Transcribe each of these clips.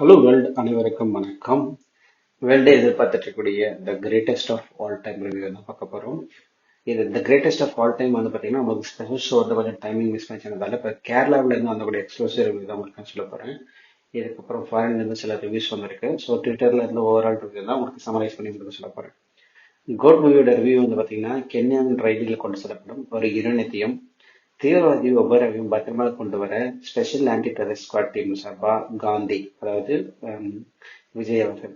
Hello world அனைவருக்கும் வணக்கம். வேர்ல்டே எதிர்பார்த்துட்டு இருக்கக்கூடிய the greatest of all time review தான் பார்க்க போகிறோம் இது the greatest of all time வந்து பார்த்தீங்கன்னா உங்களுக்கு ஸ்பெஷல் ஷோ வந்து கொஞ்சம் டைமிங் மிஸ் பண்ணிச்சதுனால இப்போ கேரளாவில் இருந்து வந்தக்கூடிய எக்ஸ்க்ளூசிவ் ரிவ்யூ தான் உங்களுக்கு சொல்ல போகிறேன் இதுக்கப்புறம் ஃபாரின்லேருந்து சில ரிவ்யூஸ் வந்திருக்கு. ஸோ ட்விட்டரில் இருந்து ஓவரால் ரிவ்யூ தான் உங்களுக்கு சமரைஸ் பண்ணி உங்களுக்கு சொல்ல போகிறேன் கோட் மூவியோட ரிவ்யூ வந்து பார்த்தீங்கன்னா கென்யான் ரயிலில் கொண்டு செல்லப்படும் ஒரு இருநித்தியம் தீவிரவாதி ஒவ்வொருவரையும் பத்திரமாக கொண்டு வர special anti terror squad team சார்பா காந்தி அதாவது விஜய் அவர்கள்.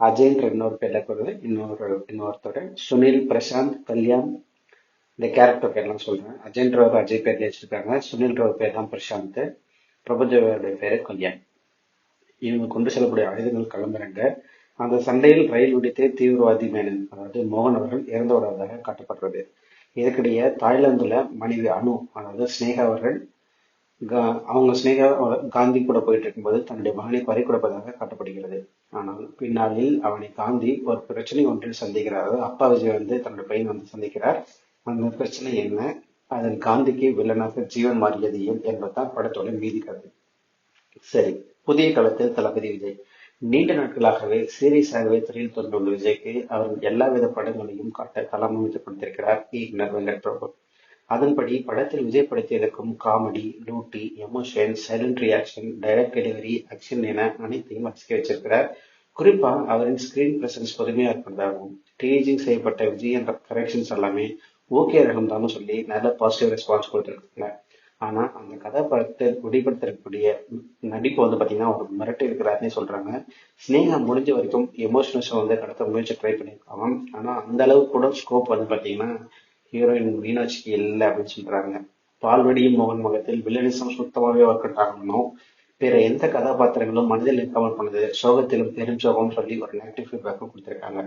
அஜய்ன்ற இன்னொரு பேர்ல இருக்கிறது இன்னொரு இன்னொருத்தோட சுனில் பிரசாந்த் கல்யாண் இந்த கேரக்டர் பேர்லாம் சொல்றேன். அஜய்ன்றவர் அஜய் பேர்ல வச்சிருக்காங்க. சுனில்ன்றவர் பேர் தான் பிரசாந்த். பிரபுதேவருடைய பேரு கல்யாண். இவங்க கொண்டு செல்லக்கூடிய ஆயுதங்கள் கிளம்புறாங்க. அந்த சண்டையில் ரயில் விடுத்தே தீவிரவாதி மேனன் அதாவது மோகன் அவர்கள் இறந்து வருவதாக காட்டப்படுறது. இதற்கிடையே தாய்லாந்துல மனைவி அணு அதாவது ஸ்னேகா அவர்கள் கா- அவங்க ஸ்னேகா காந்தி கூட போயிட்டு இருக்கும்போது தன்னுடைய மகனை பறி கொடுப்பதாக காட்டப்படுகிறது. ஆனால் பின்னாளில் அவனை காந்தி ஒரு பிரச்சனை ஒன்றில் சந்திக்கிறார் அதாவது அப்பா விஜய் வந்து தன்னுடைய பையன் வந்து சந்திக்கிறார். அந்த பிரச்சனை என்ன? அதன் காந்திக்கு வில்லனாக ஜீவன் மாறியது ஏன் என்பதுதான் படத்தோட மீதி கதை. சரி புதிய காலத்தில் தளபதி விஜய். நீண்ட நாட்களாகவே சீரியஸாகவே திரையில் தோன்றும் விஜய்க்கு அவர் எல்லாவித படங்களையும் காட்ட களம் அமைத்துக் இயக்குனர் வெங்கட் பிரபு. அதன்படி படத்தில் விஜய் படுத்தியிருக்கும் comedy லூட்டி emotion silent reaction direct delivery action என அனைத்தையும் ரசிக்க வச்சிருக்கிறார். குறிப்பா அவரின் ஸ்கிரீன் பிரசன்ஸ் புதுமையா இருப்பதாகவும் டீஜிங் செய்யப்பட்ட விஜய் என்ற கரெக்ஷன்ஸ் எல்லாமே ஓகே ரகம் தான் சொல்லி நல்ல பாசிட்டிவ் ரெஸ்பான்ஸ் கொடுத்துருக்காங்க ஆனா அந்த கதாபாத்திரத்தை வெளிப்படுத்தக்கூடிய நடிப்பு வந்து பாத்தீங்கன்னா ஒரு மிரட்டி இருக்கிறாருன்னே சொல்றாங்க. ஸ்னேகா முடிஞ்ச வரைக்கும் எமோஷனல்ஸ் வந்து கடத்த முயற்சி ட்ரை பண்ணியிருக்காங்க ஆனா அந்த அளவுக்கு கூட ஸ்கோப் வந்து பாத்தீங்கன்னா ஹீரோயின் மீனாட்சிக்கு இல்லை அப்படின்னு சொல்றாங்க. பால்வடியும் மோகன் முகத்தில் வில்லனிசம் சுத்தமாகவே ஒர்க் ஆகணும் பிற எந்த கதாபாத்திரங்களும் மனதில் இருக்காமல் பண்ணது சோகத்திலும் பெரும் சோகம் சொல்லி ஒரு நெகட்டிவ் ஃபீட்பேக்கும் கொடுத்துருக்காங்க.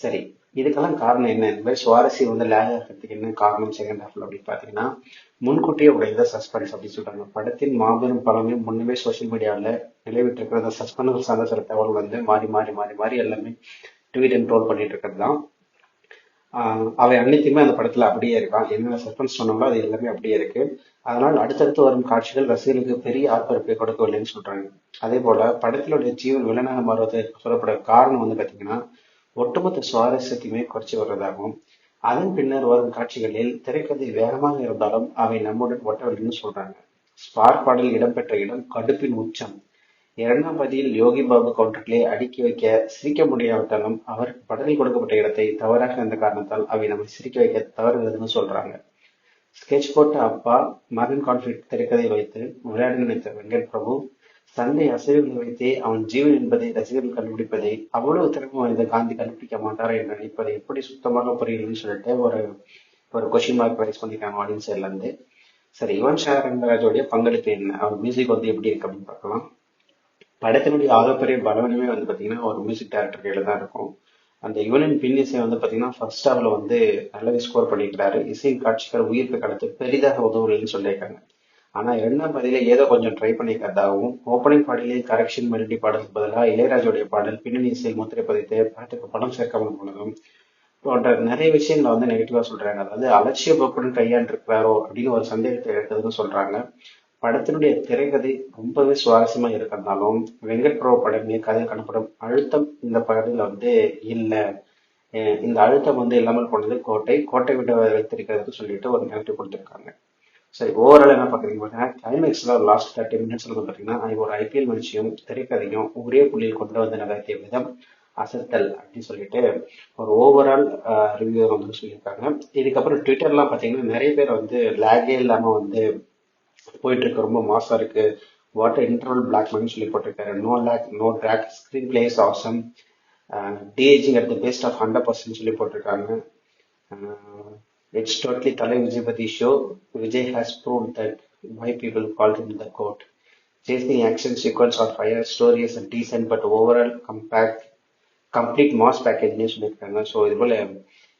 சரி இதுக்கெல்லாம் காரணம் என்ன? என்பது சுவாரஸ்யம் வந்து லேக் ஆகிறதுக்கு என்ன காரணம் செகண்ட் ஹாஃப்ல அப்படின்னு பாத்தீங்கன்னா முன்கூட்டியே உடைந்த சஸ்பென்ஸ் அப்படின்னு சொல்றாங்க. படத்தின் மாபெரும் பலமே முன்னமே சோசியல் மீடியாவில் நிலைவிட்டு அந்த சஸ்பென்ஸ் சார்ந்த சில தகவல் வந்து மாறி மாறி மாறி மாறி எல்லாமே ட்வீட் அண்ட் ட்ரோல் பண்ணிட்டு இருக்கிறது தான். ஆஹ் அவை அனைத்துமே அந்த படத்துல அப்படியே இருக்கான். என்னென்ன சஸ்பென்ஸ் சொன்னோம்ல அது எல்லாமே அப்படியே இருக்கு. அதனால் அடுத்தடுத்து வரும் காட்சிகள் ரசிகர்களுக்கு பெரிய ஆர்ப்பரிப்பை கொடுக்கவில்லைன்னு சொல்றாங்க. அதே போல படத்திலுடைய ஜீவன் வில்லனாக மாறுவது சொல்லப்பட காரணம் வந்து பாத்தீங்கன்னா ஒட்டுமொத்த சுவாரஸ்யத்தையுமே குறைச்சி வர்றதாகவும் அதன் பின்னர் வரும் காட்சிகளில் திரைக்கதை வேகமாக இருந்தாலும் அவை நம்முடன் ஒட்டவில்லைன்னு சொல்றாங்க. ஸ்பார்க் பாடல் இடம்பெற்ற இடம் கடுப்பின் உச்சம். இரண்டாம் பதியில் யோகி பாபு கவுண்டர்களை அடுக்கி வைக்க சிரிக்க முடியாவிட்டாலும் அவருக்கு படத்தில் கொடுக்கப்பட்ட இடத்தை தவறாக இருந்த காரணத்தால் அவை நம்மை சிரிக்க வைக்க தவறுகிறதுன்னு சொல்றாங்க. ஸ்கெட்ச் போட்ட அப்பா மகன் கான்ஃபிளிக் திரைக்கதை வைத்து விளையாட நினைத்த வெங்கட் பிரபு தன்னை அசைவுகளை வைத்தே அவன் ஜீவன் என்பதை ரசிகர்கள் கண்டுபிடிப்பதை அவ்வளவு திறமை வாய்ந்த காந்தி கண்டுபிடிக்க மாட்டாரா என்று நினைப்பதை எப்படி சுத்தமாக புரியலன்னு சொல்லிட்டு ஒரு ஒரு கொஸ்டின் மார்க் ரைஸ் பண்ணிருக்காங்க ஆடியன்ஸ் சைட்ல இருந்து. சரி யுவன் ஷார் ரங்கராஜோடைய பங்களிப்பு என்ன? அவர் மியூசிக் வந்து எப்படி இருக்கு அப்படின்னு பார்க்கலாம். படத்தினுடைய ஆகப்பெரிய பலவீனமே வந்து பாத்தீங்கன்னா ஒரு மியூசிக் டைரக்டர் கையில தான் இருக்கும். அந்த யுவனின் பின் இசை வந்து பாத்தீங்கன்னா ஃபர்ஸ்ட் ஹாஃப்ல வந்து நல்லாவே ஸ்கோர் பண்ணியிருக்கிறாரு இசையின் காட்சிகள் உயிர்ப்பு கடத்து பெரிதாக உதவலைன்னு சொல்லியிருக்காங்க. ஆனால் என்ன பதில ஏதோ கொஞ்சம் ட்ரை பண்ணிக்கிறதாகவும் ஓப்பனிங் பாடலே கரெக்ஷன் மெலடி பாடலுக்கு பதிலாக இளையராஜோடைய பாடல் பின்னணி இசையில் முத்திரை பதித்து பாட்டுக்கு படம் சேர்க்காமல் போனதும் போன்ற நிறைய விஷயங்களை வந்து நெகட்டிவாக சொல்கிறாங்க அதாவது அலட்சிய போக்குடன் கையாண்டிருக்கிறாரோ அப்படின்னு ஒரு சந்தேகத்தை எடுத்ததுன்னு சொல்கிறாங்க படத்தினுடைய திரைக்கதை ரொம்பவே சுவாரஸ்யமா இருக்கிறதுனாலும் வெங்கட் பிரபு படமே கதை காணப்படும் அழுத்தம் இந்த படத்தில் வந்து இல்லை. இந்த அழுத்தம் வந்து இல்லாமல் போனது கோட்டை. கோட்டை விட்டு வைத்திருக்கிறது சொல்லிட்டு ஒரு நெகட்டிவ் கொடுத்துருக்காங்க. சரி ஓவரால் என்ன பார்க்குறீங்க பார்த்தீங்கன்னா கிளைமேக்ஸில் லாஸ்ட் தேர்ட்டி மினிட்ஸில் வந்து பார்த்தீங்கன்னா ஒரு ஐபிஎல் மேட்சையும் திரைக்கதையும் ஒரே புள்ளியில் கொண்டு வந்து நகர்த்திய விதம் அசத்தல் அப்படின்னு சொல்லிட்டு ஒரு ஓவரால் ரிவ்யூ வந்து சொல்லியிருக்காங்க. இதுக்கப்புறம் ட்விட்டர்லாம் பார்த்தீங்கன்னா நிறைய பேர் வந்து லேகே இல்லாமல் வந்து போயிட்டு இருக்கு. ரொம்ப மாசா இருக்கு. வாட்டர் இன்டர்வல் பிளாக் மணி சொல்லி போட்டிருக்காரு. No lag no drag screenplay's awesome staging at the best of hundred percent சொல்லி போட்டிருக்காங்க. இட்ஸ் டோட்லி தலை Vijayapathi show Vijay has prove that why people call him the court chasing action sequence are fire story is decent but overall compact complete mass பேக்கேஜ்னே சொல்லியிருக்காங்க so இது போல்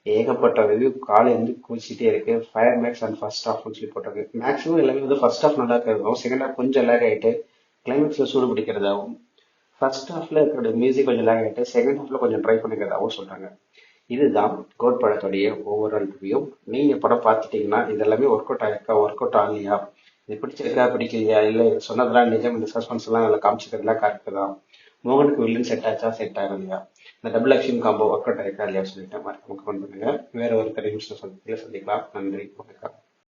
ஏகப்பட்ட review காலை வந்து குளிச்சுட்டே இருக்கு. ஃபயர் மேக்ஸ் அண்ட் ஃபர்ஸ்ட் ஆஃப்னு சொல்லி போட்டாங்க மேக்ஸிமம் எல்லாமே வந்து ஃபர்ஸ்ட் ஆஃப் நல்லா இருக்கிறதாவும் செகண்ட் ஹாஃப் கொஞ்சம் லேக் ஆயிட்டு கிளைமேக்ஸில் சூடு பிடிக்கிறதாகவும் ஃபர்ஸ்ட் ஹாஃப்ல இருக்கிற மியூசிக் கொஞ்சம் லேக் ஆகிட்டு செகண்ட் ஹாஃப்ல கொஞ்சம் ட்ரை பண்ணிக்கிறதாகவும் சொல்கிறாங்க இதுதான் கோட் படத்துடைய ஓவரால் ரிவ்யூ நீங்கள் படம் பார்த்துட்டீங்கன்னா இதெல்லாமே ஒர்க் அவுட் ஆயிருக்கா? ஒர்க் அவுட் ஆகலையா? இது பிடிச்சிருக்கா? பிடிக்கலையா? இல்லை சொன்னதெல்லாம் நிஜம் இந்த சஸ்பென்ஸ் எல்லாம் நல்லா காமிச்சிக்கிறதுலாம் கரெக்ட் தான். மோகனுக்கு வில்லன் செட் ஆச்சா? செட் ஆகலையா? இந்த double action combo work out ஆயிருக்கா? இல்லையா சொல்லிட்டு மறக்காம கமெண்ட் பண்ணுங்க. வேற ஒரு கதை சந்திக்கலாம். நன்றி. வணக்கம்.